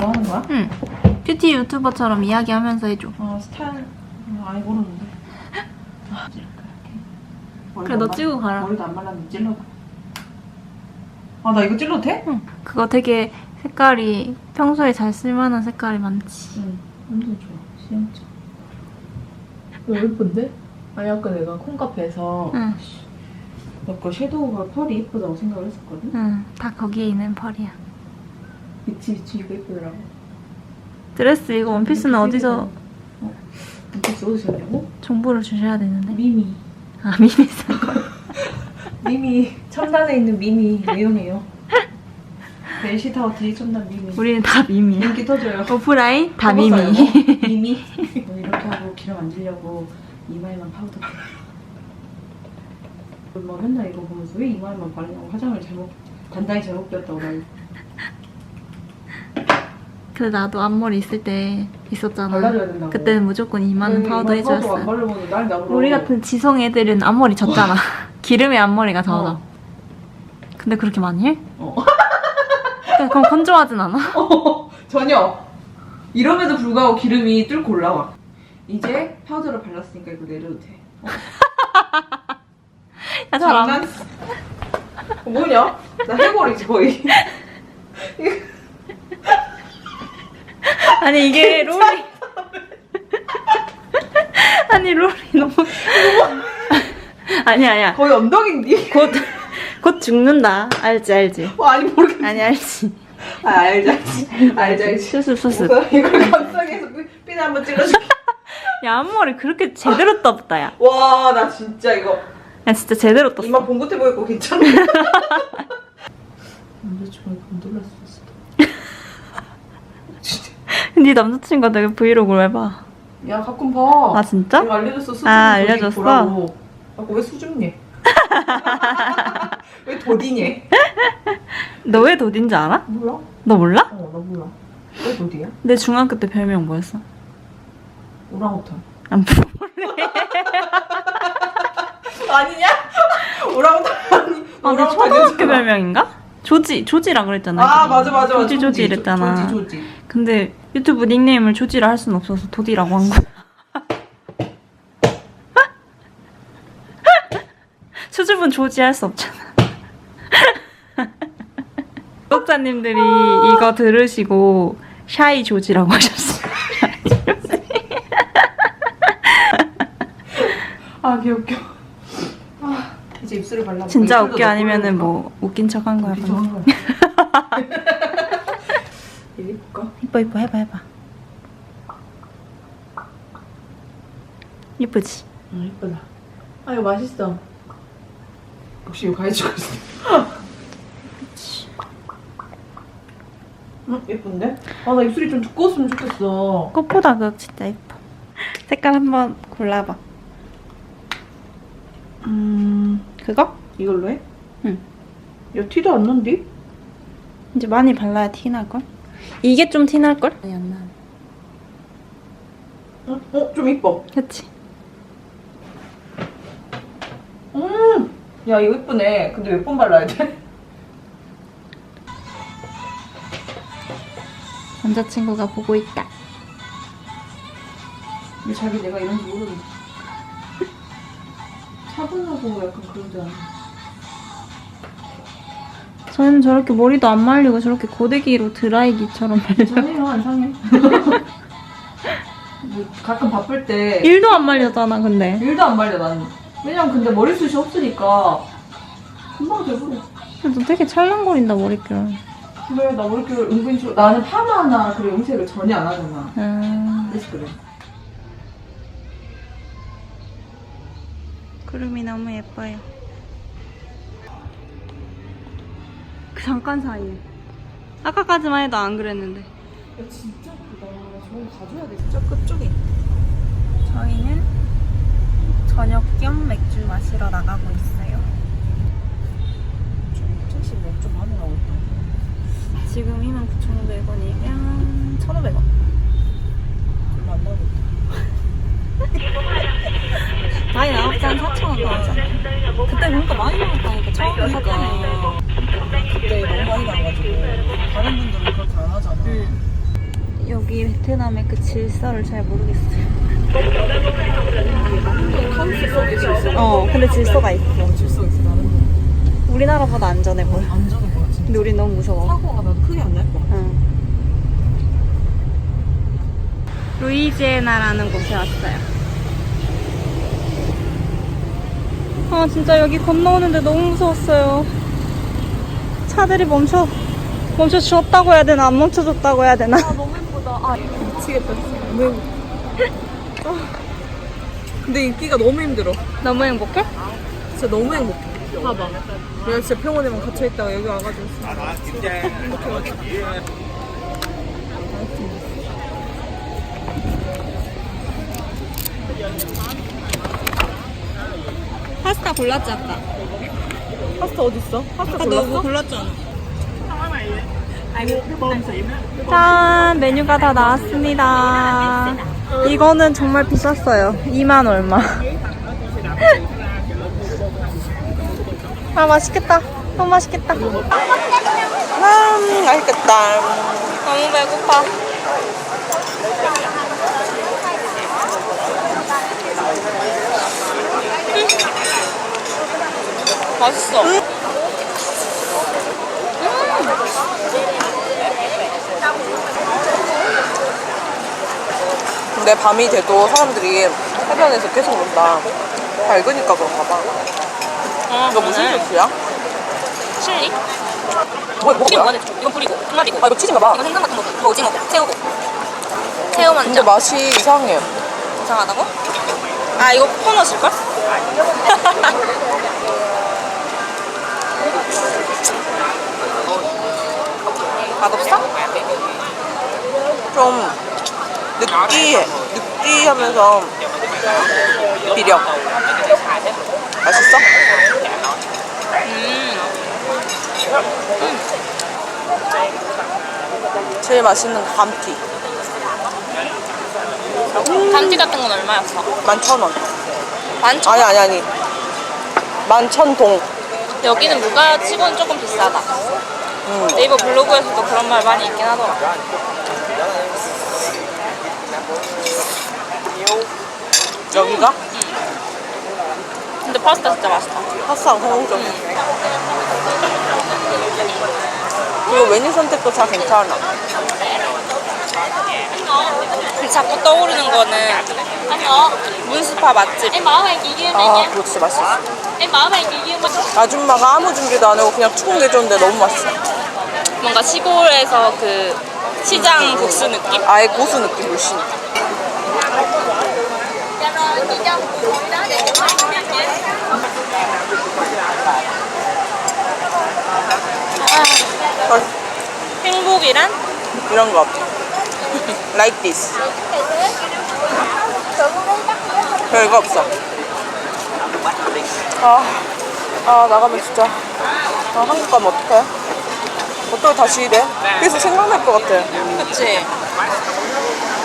스타일링으로 하는 거야? 응. 뷰티 유튜버처럼 이야기하면서 해줘. 어 스타일 음, 아니 모르는데. 아. 그래, 너 찍고 말- 가라. 머리도 안 말랐는데 찔러봐. 아 나 이거 찔러도 돼? 응. 그거 되게 색깔이 평소에 잘 쓸만한 색깔이 많지. 응. 완전 좋아. 시향점. 이거 예쁜데? 아니 아까 내가 콩카페에서 응. 약간 섀도우가 펄이 예쁘다고 생각을 했었거든? 응. 다 거기에 있는 펄이야. 그치 그치 이거 예쁘더라고. 드레스 이거 원피스는 어디서 어? 원피스 어디서 샀냐고? 정보를 주셔야 되는데. 미미. 아, 미니 산 거. 미미 첨단에 있는 미미 이용해요. 멜시타워 뒤에 첨단 미미. 우리는 다 미미야. 인기 터져요. 오프라인 다 미미. 뭐? 미미. 이렇게 하고 기름 안 질려고 이마에만 파우더. 엄마 맨날 이거 보면서 왜 이마에만 바르냐고 화장을 잘못 단단히 잘못 배웠다고 말. 근데 나도 앞머리 있을 때 있었잖아. 발라줘야 된다고. 그때는 무조건 이마는 파우더 나불어. 우리 같은 지성 애들은 앞머리 젖잖아. 기름에 앞머리가 젖어. 어. 근데 그렇게 많이 해? 어. 그럼 건조하진 않아? 전혀. 이럼에도 불구하고 기름이 뚫고 올라와. 이제 파우더를 발랐으니까 이거 내려도 돼. 어? 야, 잘 안. 장난? 어, 뭐냐? 나 해골이지 거의. 아니 이게 롤이. 아니 롤이 너무. 아니 아니야. 거의 엉덩인데? 곧, 곧 죽는다. 알지 알지. 어, 아니 모르겠네. 아니 알지. 아 알지 알지. 알지 알지. 수습 수습. 우선 이걸 감싸기 위해서 삐- 삐나 한번 찔러줄게. 야 앞머리 그렇게 제대로 떴다 야. 와, 나 진짜 이거 야 진짜 제대로 떴어. 이마 봉긋해 보이고 괜찮아. 남자친구가 좀 놀랐을 수도. 네 남자친구가 브이로그를 해봐. 야, 가끔 봐. 아 진짜? 내가 알려줬어. 수준 아, 알려줬어? 보라고. 아, 왜 수줍니? 왜 도디니? 너 왜 도딘지 알아? 몰라? 너 몰라? 어, 나 몰라. 왜 도디야? 내 중학교 때 별명 뭐였어? 오랑우탄. 안 아니냐? 오랑우탄 아니. 아, 내 초등학교 별명인가? 조지, 조지라 그랬잖아. 아, 맞아, 맞아, 맞아. 조지, 조지 이랬잖아. 조지, 조지. 근데 유튜브 닉네임을 조지라 할 순 없어서 도디라고 한 거야. 수줍은 조지 할 수 없잖아. 구독자님들이 이거 들으시고 샤이 조지라고 하셨어요. 아, 개웃겨. 아, 이제 입술을 발라. 진짜 웃겨 아니면은 뭐 웃긴 척 한 거야. 방금. 좋은 거야. 이거 입을까? 이뻐 이뻐 해봐 해봐. 이쁘지? 응, 이쁘다. 아, 이거 맛있어. 역시 이거 가해주고 있어. 응, 예쁜데? 아, 나 입술이 좀 두꺼웠으면 좋겠어. 꽃보다 그거 진짜 예뻐. 색깔 한번 골라봐. 음, 그거? 이걸로 해? 응. 야, 티도 안 난디? 이제 많이 발라야 티 날걸? 이게 좀 티 날걸? 아니, 안 나. 응? 어, 좀 이뻐. 그치? 음! 야, 이거 이쁘네. 근데 몇 번 발라야 돼? 남자친구가 보고 있다. 근데 자기 내가 이런지 모르는데. 차분하고 약간 그러지 않아? 저희는 저렇게 머리도 안 말리고 저렇게 고데기로 드라이기처럼 말려. 이상해요, 안 상해. 뭐 가끔 바쁠 때 일도 안 말렸잖아, 근데. 일도 안 말려, 나는. 왜냐면 근데 머리숱이 없으니까 금방. 근데 너 되게 찰랑거린다, 머릿결. 그래, 나 머리결 은근히 싫어. 나는 파마나 그래 염색을 전혀 안 하잖아. 음, 그래서 그래. 구름이 너무 예뻐요. 그 잠깐 사이에. 아까까지만 해도 안 그랬는데. 야, 진짜 예쁘다. 저거 가져야 돼. 진짜 끝쪽에. 저희는 저녁 겸 맥주 마시러 나가고 있어요. 좀 몇좀 많이 나오겠다. 지금이면 9,500원이면 1,500원. 별로 안 나오겠다. 많이 나왔지 한 4,000원 나왔잖아. 그때 보니까 많이 나왔다니까 처음에 샀잖아. 그때 너무 많이 나와가지고 다른 분들은 그렇게 안 하잖아. 응. 여기 베트남의 그 질서를 잘 모르겠어요. 어, 근데 질서가 있어. 질서 있어 나는 우리나라보다 안전해 보여. 안전해 보여 진짜 근데 우린 너무 무서워. 사고가 나도 크게 안날것 같아 응. 루이지애나라는 곳에 왔어요. 아, 진짜 여기 건너오는데 너무 무서웠어요. 차들이 멈춰, 멈춰 주었다고 해야 되나, 안 멈춰줬다고 해야 되나. 아 너무 예쁘다. 아 미치겠다 너무 예쁘다. 근데 인기가 너무 힘들어. 너무 행복해? 진짜 너무 행복해. 봐봐. 내가 진짜 병원에만 갇혀 있다가 여기 와가지고 파스타 골랐지, 아까? 파스타 어딨어? 파스타 아까 골랐어? 너뭐 골랐잖아. 짠! 메뉴가 다 나왔습니다. 이거는 정말 비쌌어요. 2만 얼마. 아, 맛있겠다. 너무 맛있겠다. 음 맛있겠다 너무 배고파. 맛있어. 근데 밤이 돼도 사람들이 해변에서 계속 논다 밝으니까 그런가 봐 어, 이거 무슨 소스야? 칠리? 뭐야 뭐야 이거 뭐야? 뭐야? 이건 뿌리고, 통마리고. 아 이거 치즈인가 봐 이거 생강 같은 거, 이거 오징어, 새우고. 새우. 근데 맛이 이상해 이상하다고? 아, 이거 코코넛일걸? 맛없어? 좀 느끼해 느끼하면서 비려 맛있어? 음. 제일 맛있는 감튀 단지 같은 건 얼마였어? 만천원 만천? 아니 아니 아니 만천동 여기는 물가 치고는 조금 비싸다. 음. 네이버 블로그에서도 그런 말 많이 있긴 하더라. 여기가 근데 파스타 진짜 맛있다. 파스타가 성공적 그리고 메뉴 선택도 다 괜찮아 자꾸 떠오르는 거는 문스파 맛집. 아 그거 진짜 맛있어 아줌마가 아무 준비도 안 하고 그냥 툭 내줬는데 너무 맛있어 뭔가 시골에서 그 시장 국수 느낌? 아예 고수 느낌 물씬. 헐, 행복이란? 이런 거. Like this. 별거 없어. 아, 아 나가면 진짜. 아, 한국 가면 어떡해 어떻게 다시 이래? 계속 생각날 것 같아 그치.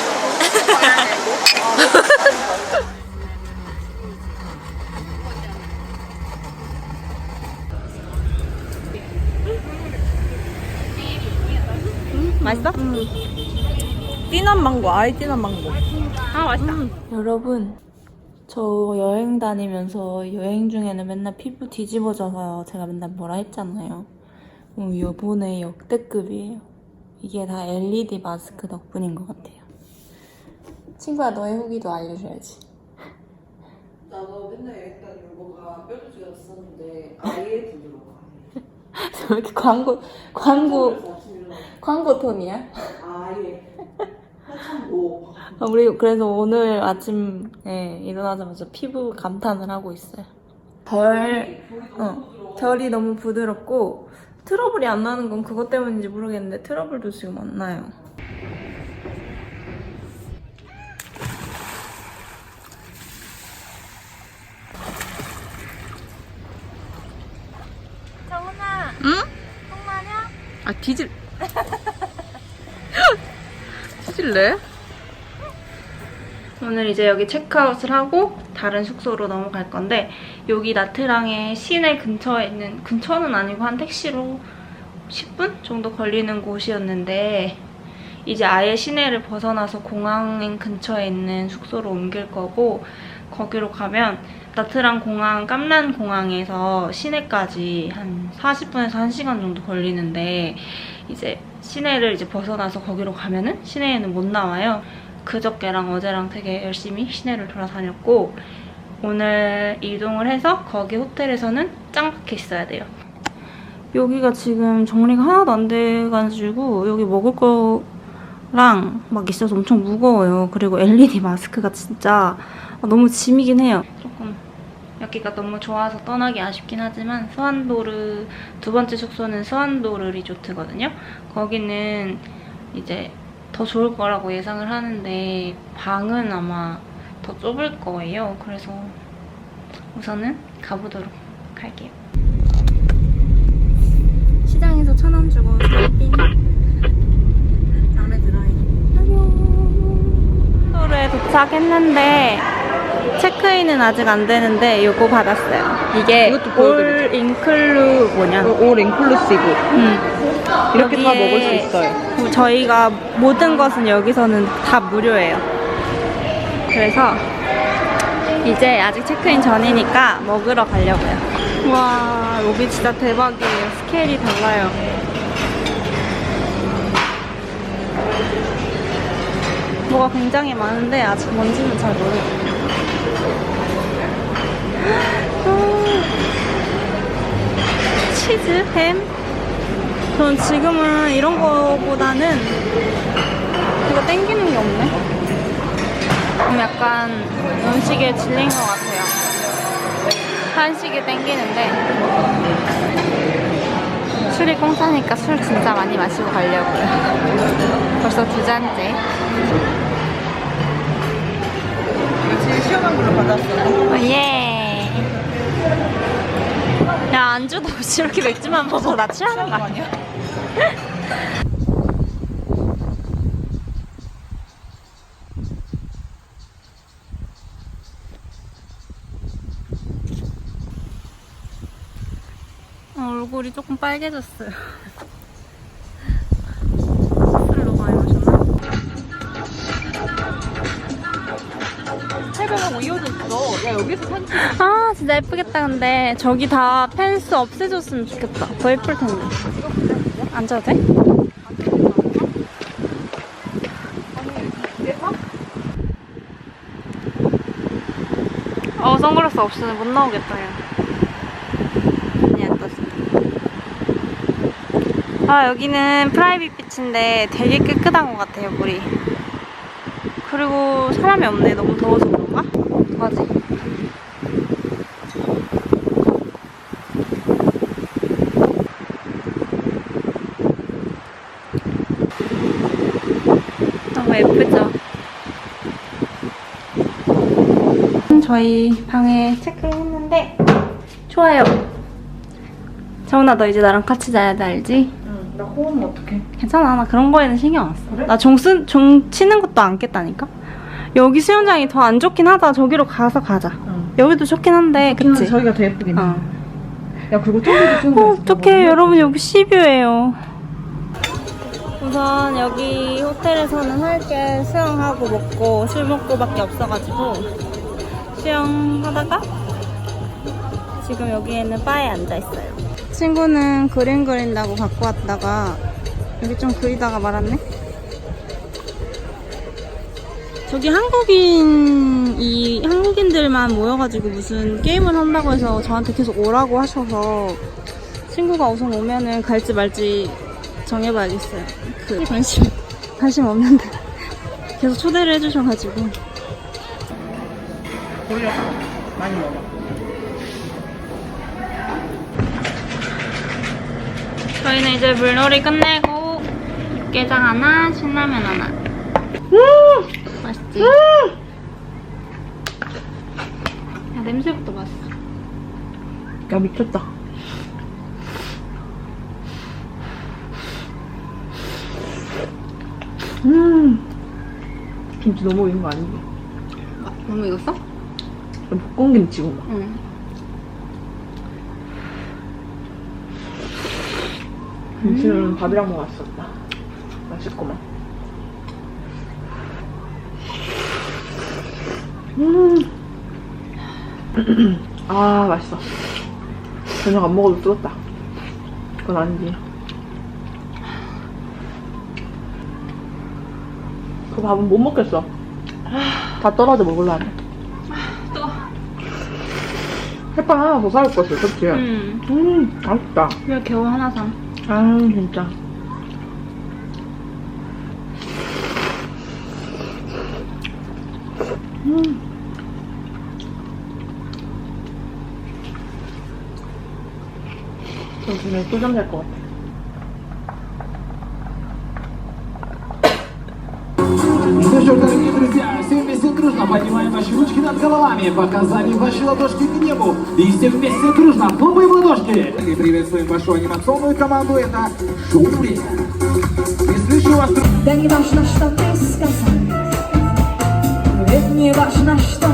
맛있어? 진한 망고 아예 진한 망고 아, 맛있다. 여러분, 저 여행 다니면서 여행 중에는 맨날 피부 뒤집어져서 제가 맨날 뭐라 했잖아요. 어, 이번에 역대급이에요. 이게 다 LED 마스크 덕분인 것 같아요. 친구야, 너의 후기도 알려줘야지. 나도 맨날 뭔가 뾰루지가 있었는데 아예 부드러워 왜 이렇게 광고, 광고, 광고 톤이야? 아예 한참 뭐 아, 우리 그래서 오늘 아침에 일어나자마자 피부 감탄을 하고 있어요. 별, 어, 결이 너무 부드럽고 트러블이 안 나는 건 그것 때문인지 모르겠는데 트러블도 지금 안 나요. 아 뒤질 뒤질래? 오늘 이제 여기 체크아웃을 하고 다른 숙소로 넘어갈 건데 여기 나트랑의 시내 근처에 있는 근처는 아니고 한 택시로 10분 정도 걸리는 곳이었는데 이제 아예 시내를 벗어나서 공항 근처에 있는 숙소로 옮길 거고 거기로 가면 나트랑 공항, 깜란 공항에서 시내까지 한 40분에서 1시간 정도 걸리는데 이제 시내를 이제 벗어나서 거기로 가면은 시내에는 못 나와요. 그저께랑 어제랑 되게 열심히 시내를 돌아다녔고 오늘 이동을 해서 거기 호텔에서는 짱 박혀 있어야 돼요. 여기가 지금 정리가 하나도 안 돼가지고 여기 먹을 거랑 막 있어서 엄청 무거워요. 그리고 LED 마스크가 진짜 너무 짐이긴 해요. 조금 여기가 너무 좋아서 떠나기 아쉽긴 하지만 스완도르 두 번째 숙소는 스완도르 리조트거든요. 거기는 이제 더 좋을 거라고 예상을 하는데 방은 아마 더 좁을 거예요. 그래서 우선은 가보도록 할게요. 시장에서 천 원 주고 띵 마음에 들어요. 숙소에 도착했는데 체크인은 아직 안 되는데 요거 받았어요. 이게. 올 인클루 뭐냐? 올 인클루시브. 음. 이렇게 다 먹을 수 있어요. 저희가 모든 것은 여기서는 다 무료예요. 그래서 이제 아직 체크인 전이니까 먹으러 가려고요. 와, 여기 진짜 대박이에요. 스케일이 달라요. 뭐가 굉장히 많은데 아직 뭔지는 잘 모르겠어요. 아, 치즈, 햄, 전 지금은 이런 거보다는 이거 땡기는 게 없네. 좀 약간 음식에 질린 것 같아요. 한식이 땡기는데 술이 공짜니까 술 진짜 많이 마시고 가려고요. 벌써 두 잔째. 제일 시원한 걸로 받았어. 어, 예. 야 안주도 없이 이렇게 맥주만 먹어 나 취하는 거 아니야? 어, 얼굴이 조금 빨개졌어요. 너무 많이 마셨나? 해변하고 이어져 있어. 야, 여기서 찍아 진짜 예쁘겠다. 근데 저기 다 펜스 없애줬으면 좋겠다. 더 예쁠 텐데. 앉아도 돼? 어 선글라스 없으면 못 나오겠다 야 아니 안 떴어. 아 여기는 프라이빗 비치인데 되게 깨끗한 것 같아요 물이. 그리고 사람이 없네. 너무 더워서 그런가? 어떡하지? 너무 예쁘죠? 저희 방에 체크인 했는데 좋아요. 정훈아 너 이제 나랑 같이 자야 돼 알지? 응, 나 호흡은 어떡해? 괜찮아 나 그런 거에는 신경 안 써. 나종 쓰, 종 치는 것도 안 깼다니까? 여기 수영장이 더 안 좋긴 하다 저기로 가서 가자. 응. 여기도 좋긴 한데 그치? 저기가 더 예쁘긴 해. 어. 야, 그리고 저기도 쓰는 어. 어떡해 여러분 여기 시뷰예요 우선 여기 호텔에서는 할게 수영하고 먹고 술 먹고밖에 없어가지고 수영 하다가 지금 여기에는 바에 앉아있어요. 친구는 그림 그린다고 갖고 왔다가 여기 좀 그리다가 말았네. 저기 한국인이 한국인들만 모여가지고 무슨 게임을 한다고 해서 저한테 계속 오라고 하셔서 친구가 우선 오면은 갈지 말지 정해봐야겠어요. 그 관심 관심 없는데. 계속 초대를 해주셔가지고 돌려. 많이 먹어. 저희는 이제 물놀이 끝내고 육개장 하나, 신라면 하나. 맛있지? 야 냄새부터 맛있어. 야, 미쳤다. 음. 김치 너무 익은 거 아니지? 너무 익었어? 볶음김치구나. 응. 김치는 음. 밥이랑 먹었었다. 맛있구만. 음. 아, 맛있어. 저녁 안 먹어도 뚫었다. 그건 아니지. 그 밥은 못 먹겠어. 다 떨어져 먹을라 하네. 햇반 하나 더 사올 것을, 그치? 음. 음, 맛있다. 그냥 겨우 하나 사? 아 진짜. 음. 요즘에 소정될 것 같아. 소정될 друзья, все вместе дружно поднимаем ваши ручки над головами, показали ваши ладошки к небу. И все вместе дружно хлопаем ладошки. И приветствуем вашу анимационную команду, это шоу. Не слышу вас, Да не важно, что ты сказал Ведь не важно, что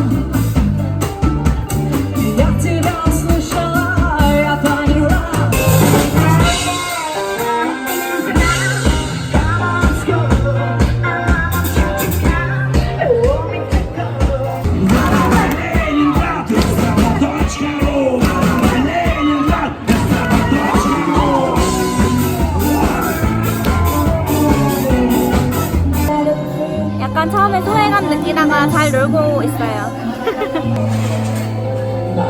그냥 잘 놀고 있어요. 와,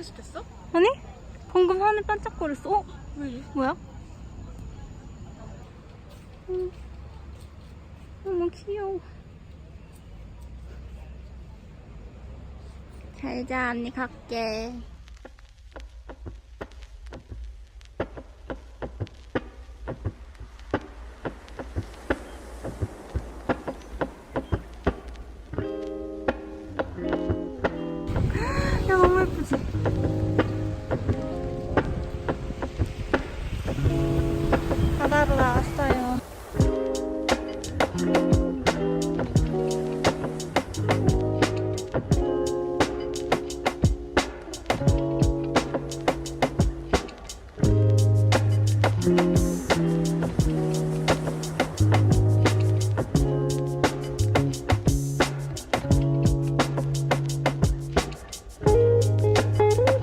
아니? 방금 하늘 반짝거렸어. 어? 왜? 뭐야? 음. 너무 귀여워. 잘자 언니 갈게.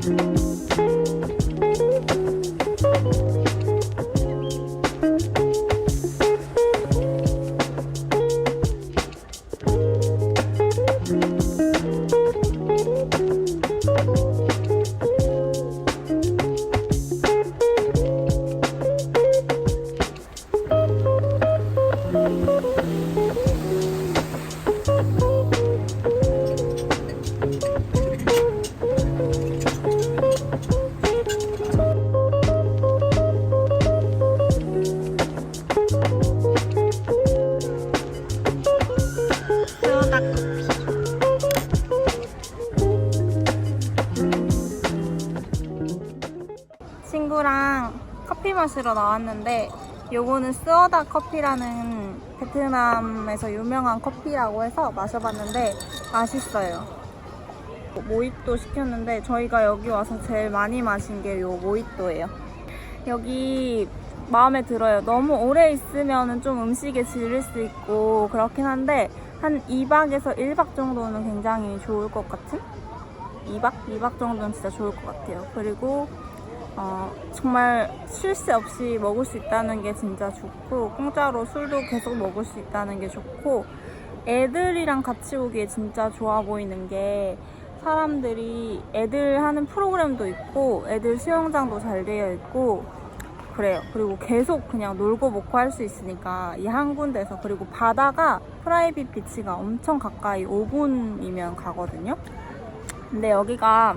친구 마시러 나왔는데 요거는 스어다 커피라는 베트남에서 유명한 커피라고 해서 마셔봤는데 맛있어요. 모히또 시켰는데 저희가 여기 와서 제일 많이 마신 게 요 모히또예요. 여기 마음에 들어요. 너무 오래 있으면 좀 음식에 질릴 수 있고 그렇긴 한데 한 2박에서 1박 정도는 굉장히 좋을 것 같은? 2박? 2박 정도는 진짜 좋을 것 같아요. 그리고 어, 정말 쉴 새 없이 먹을 수 있다는 게 진짜 좋고 공짜로 술도 계속 먹을 수 있다는 게 좋고 애들이랑 같이 오기에 진짜 좋아 보이는 게 사람들이 애들 하는 프로그램도 있고 애들 수영장도 잘 되어 있고 그래요. 그리고 계속 그냥 놀고 먹고 할 수 있으니까 이 한 군데서 그리고 바다가 프라이빗 비치가 엄청 가까이 5분이면 가거든요. 근데 여기가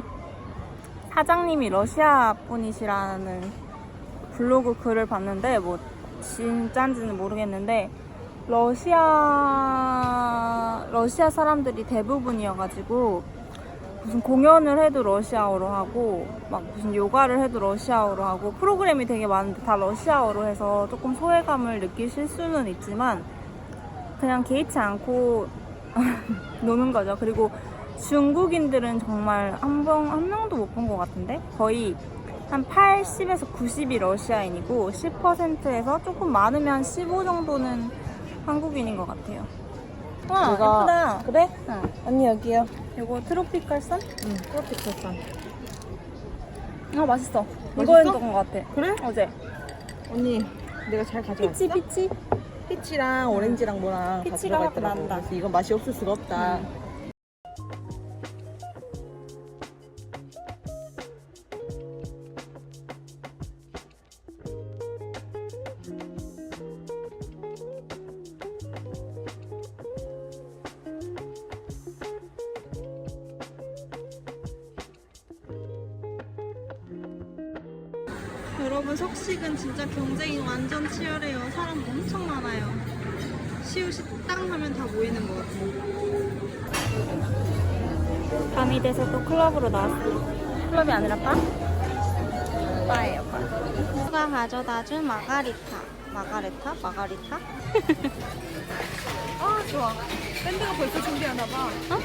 사장님이 러시아 분이시라는 블로그 글을 봤는데 뭐 진짠지는 모르겠는데 러시아 러시아 사람들이 대부분이어가지고 무슨 공연을 해도 러시아어로 하고 막 무슨 요가를 해도 러시아어로 하고 프로그램이 되게 많은데 다 러시아어로 해서 조금 소외감을 느끼실 수는 있지만 그냥 개의치 않고 노는 거죠. 그리고 중국인들은 정말 한 번, 한 명도 못 본 것 같은데? 거의 한 80에서 90이 러시아인이고 10%에서 조금 많으면 15 정도는 한국인인 것 같아요. 와 예쁘다. 그래? 응. 언니 여기요. 이거 트로피칼 선? 응, 트로피컬 산. 아 맛있어. 맛있어? 이거였던 것 같아. 그래? 어제. 언니, 내가 잘 가져왔어? 피치 피치. 피치랑 오렌지랑 뭐랑 다 피치가 확. 난다. 그래서 이건 맛이 없을 수가 없다. 여러분 석식은 진짜 경쟁이 완전 치열해요. 사람 엄청 많아요. 시우시 딱 하면 다 모이는 것 같아요. 밤이 돼서 또 클럽으로 나왔어요. 클럽이 아니라 바? 바예요, 바. 누가 가져다준 마가리타. 마가레타? 마가리타? 아, 좋아. 밴드가 벌써 준비하나 봐. 어?